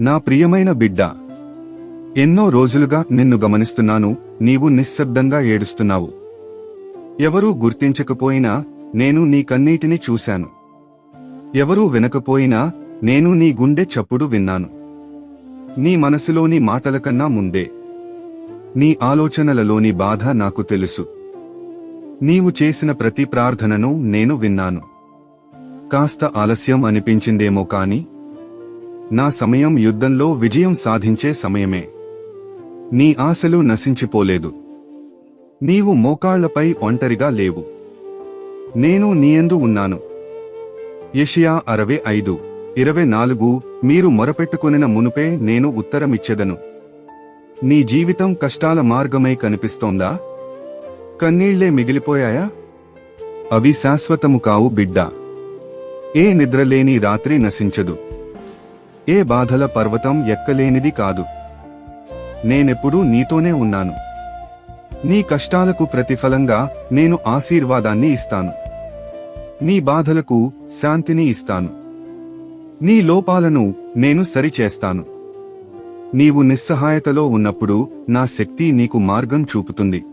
నా ప్రియమైన బిడ్డ ఎన్నో రోజులుగా నిన్ను గమనిస్తున్నాను నీవు నిశ్శబ్దంగా ఏడుస్తున్నావు. ఎవరూ గుర్తించకపోయినా నేను నీ కన్నీటిని చూశాను. ఎవరూ వినకపోయినా నేను నీ గుండె చప్పుడు విన్నాను. నీ మనసులోని మాటల కన్నా ముందే. నీ ఆలోచనలలోని బాధ నాకు తెలుసు. నీవు చేసిన ప్రతి ప్రార్థనను నేను విన్నాను. కాస్త ఆలస్యం అనిపించిందేమో కానీ నా సమయం యుద్ధంలో విజయం సాధించే సమయమే. నీ ఆశలు నశించిపోలేదు. నీవు మోకాళ్ళపై ఒంటరిగా లేవు. నేను నీయందు ఉన్నాను. యషియా అరవై ఐదు ఇరవై నాలుగు మీరు మొరపెట్టుకునిన మునుపే నేను ఉత్తరమిచ్చెదను. నీ జీవితం కష్టాల మార్గమై కనిపిస్తోందా? కన్నీళ్ళే మిగిలిపోయాయా? అవి శాశ్వతము కావు బిడ్డా. ఏ నిద్రలేని రాత్రి నశించదు. ఏ బాధల పర్వతం ఎక్కలేనిది కాదు. నేనెప్పుడూ నీతోనే ఉన్నాను. నీ కష్టాలకు ప్రతిఫలంగా నేను ఆశీర్వాదాన్ని ఇస్తాను. నీ బాధలకు శాంతిని ఇస్తాను. నీ లోపాలను నేను సరిచేస్తాను. నీవు నిస్సహాయతలో ఉన్నప్పుడు నా శక్తి నీకు మార్గం చూపుతుంది.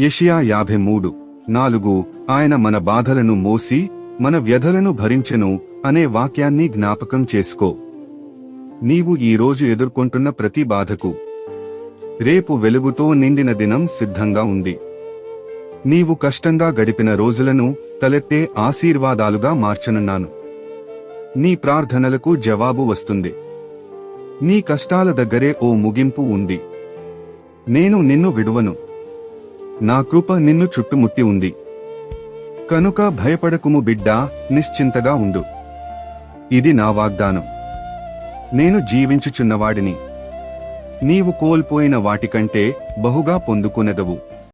యషియా యాభై మూడు నాలుగు ఆయన మన బాధలను మోసి మన వ్యధలను భరించెను అనే వాక్యాన్ని జ్ఞాపకం చేసుకో. నీవు ఈరోజు ఎదుర్కొంటున్న ప్రతి బాధకు రేపు వెలుగుతో నిండిన దినం సిద్ధంగా ఉంది. నీవు కష్టంగా గడిపిన రోజులను తలెత్తే ఆశీర్వాదాలుగా మార్చనున్నాను. నీ ప్రార్థనలకు జవాబు వస్తుంది. నీ కష్టాల దగ్గరే ఓ ముగింపు ఉంది. నేను నిన్ను విడువను. నా కృప నిన్ను చుట్టుముట్టి ఉంది. కనుక భయపడకుము బిడ్డా నిశ్చింతగా ఉండు. ఇది నా వాగ్దానం. నేను జీవించుచున్నవాడిని. నీవు కోల్పోయిన వాటికంటే బహుగా పొందుకునెదవు